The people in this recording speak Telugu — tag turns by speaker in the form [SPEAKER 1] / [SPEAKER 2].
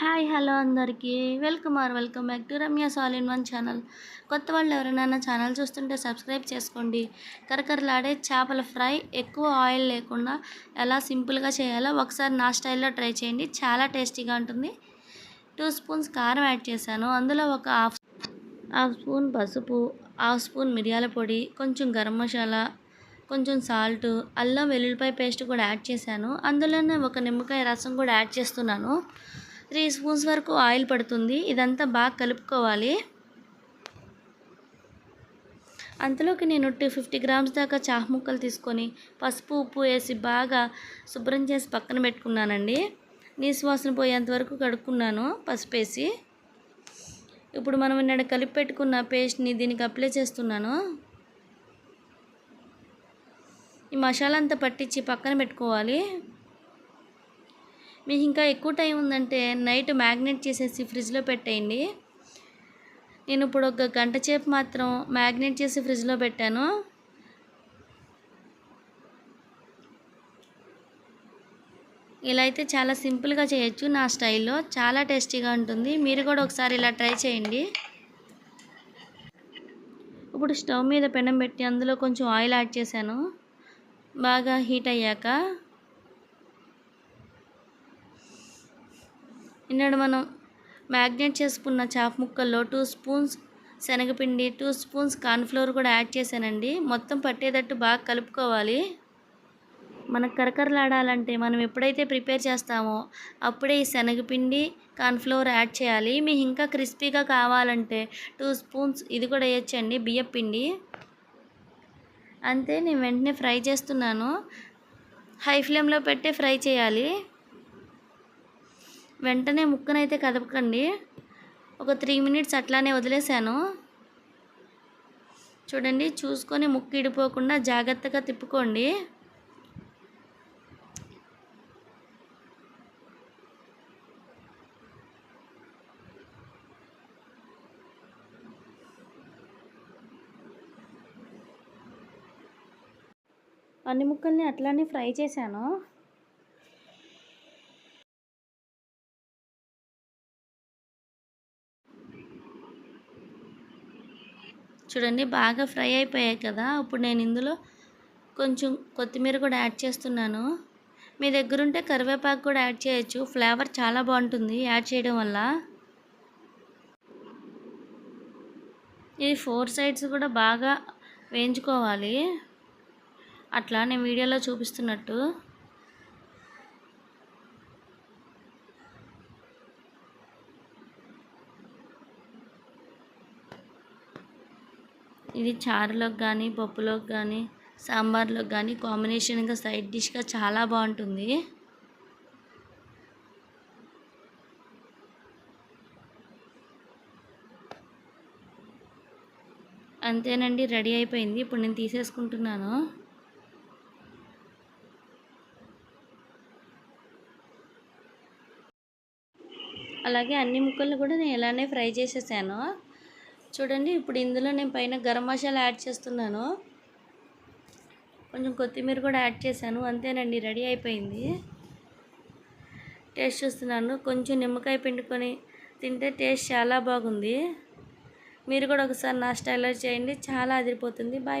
[SPEAKER 1] హాయ్ హలో అందరికీ. Welcome or welcome back to Ramya all in one channel. కొత్త వాళ్ళు ఎవరైనా నా ఛానల్ చూస్తుంటే సబ్స్క్రైబ్ చేసుకోండి. కరకరలాడే చేపల ఫ్రై ఎక్కువ ఆయిల్ లేకుండా ఎలా సింపుల్గా చేయాలో ఒకసారి నా స్టైల్లో ట్రై చేయండి. చాలా టేస్టీగా ఉంటుంది. టూ స్పూన్స్ కారం యాడ్ చేశాను. అందులో ఒక హాఫ్ హాఫ్ స్పూన్ పసుపు హాఫ్ స్పూన్ మిరియాల పొడి కొంచెం గరం మసాలా కొంచెం సాల్ట్ అల్లం వెల్లుల్లిపాయ పేస్ట్ కూడా యాడ్ చేశాను. అందులోనే ఒక నిమ్మకాయ రసం కూడా యాడ్ చేస్తున్నాను. త్రీ స్పూన్స్ వరకు ఆయిల్ పడుతుంది. ఇదంతా బాగా కలుపుకోవాలి. అంతలోకి నేను టూ ఫిఫ్టీ గ్రామ్స్ దాకా చాహ్ ముక్కలు తీసుకొని పసుపు ఉప్పు వేసి బాగా శుభ్రం చేసి పక్కన పెట్టుకున్నానండి. నీసు వాసన పోయేంత వరకు కడుక్కున్నాను పసుపు వేసి. ఇప్పుడు మనం నిన్న కలిపి పెట్టుకున్న పేస్ట్ని దీనికి అప్లై చేస్తున్నాను. ఈ మసాలా అంతా పట్టించి పక్కన పెట్టుకోవాలి. మీకు ఇంకా ఎక్కువ టైం ఉందంటే నైట్ మ్యాగ్నేట్ చేసేసి ఫ్రిడ్జ్లో పెట్టేయండి. నేను ఇప్పుడు ఒక గంట చేపు మాత్రం మ్యాగ్నేట్ చేసి ఫ్రిడ్జ్లో పెట్టాను. ఇలా అయితే చాలా సింపుల్గా చేయొచ్చు నా స్టైల్లో. చాలా టేస్టీగా ఉంటుంది. మీరు కూడా ఒకసారి ఇలా ట్రై చేయండి. ఇప్పుడు స్టవ్ మీద పెనం పెట్టి అందులో కొంచెం ఆయిల్ యాడ్ చేశాను. బాగా హీట్ అయ్యాక ఇన్నాడు మనం మ్యాగ్నేట్ చేసుకున్న చాప్ ముక్కల్లో టూ స్పూన్స్ శనగపిండి టూ స్పూన్స్ కార్న్ఫ్లోర్ కూడా యాడ్ చేశానండి. మొత్తం పట్టేటట్టు బాగా కలుపుకోవాలి. మనకు కరకరలాడాలంటే మనం ఎప్పుడైతే ప్రిపేర్ చేస్తామో అప్పుడే ఈ శనగపిండి కార్న్ఫ్లోర్ యాడ్ చేయాలి. మీకు ఇంకా క్రిస్పీగా కావాలంటే టూ స్పూన్స్ ఇది కూడా వేయచ్చండి బియ్యపిండి అంతే నేను వెంటనే ఫ్రై చేస్తున్నాను. హై ఫ్లేమ్లో పెట్టే ఫ్రై చేయాలి. వెంటనే ముక్కనైతే కదపకండి. ఒక త్రీ మినిట్స్ అట్లానే వదిలేసాను చూడండి చూసుకొని ముక్కు ఇడిపోకుండా జాగ్రత్తగా తిప్పుకోండి. అన్ని ముక్కల్ని అట్లానే ఫ్రై చేశాను. చూడండి బాగా ఫ్రై అయిపోయాయి కదా. ఇప్పుడు నేను ఇందులో కొంచెం కొత్తిమీర కూడా యాడ్ చేస్తున్నాను. మీ దగ్గర ఉంటే కరివేపాకు కూడా యాడ్ చేయొచ్చు. ఫ్లేవర్ చాలా బాగుంటుంది యాడ్ చేయడం వల్ల. ఇది ఫోర్ సైడ్స్ కూడా బాగా వేయించుకోవాలి. అట్లా నేను వీడియోలో చూపిస్తున్నట్టు. ఇది చారులోకి కానీ పప్పులోకి కానీ సాంబార్లోకి కానీ కాంబినేషన్గా సైడ్ డిష్గా చాలా బాగుంటుంది. అంతేనండి రెడీ అయిపోయింది. ఇప్పుడు నేను తీసేసుకుంటున్నాను. అలాగే అన్ని ముక్కలు కూడా నేను ఇలానే ఫ్రై చేసేసాను. చూడండి ఇప్పుడు ఇందులో నేను పైన గరం మసాలా యాడ్ చేస్తున్నాను. కొంచెం కొత్తిమీర కూడా యాడ్ చేశాను. అంతేనండి రెడీ అయిపోయింది. టేస్ట్ చూస్తున్నాను. కొంచెం నిమ్మకాయ పిండుకొని తింటే టేస్ట్ చాలా బాగుంది. మీరు కూడా ఒకసారి నా స్టైల్లో చేయండి. చాలా అదిరిపోతుంది. బాయ్.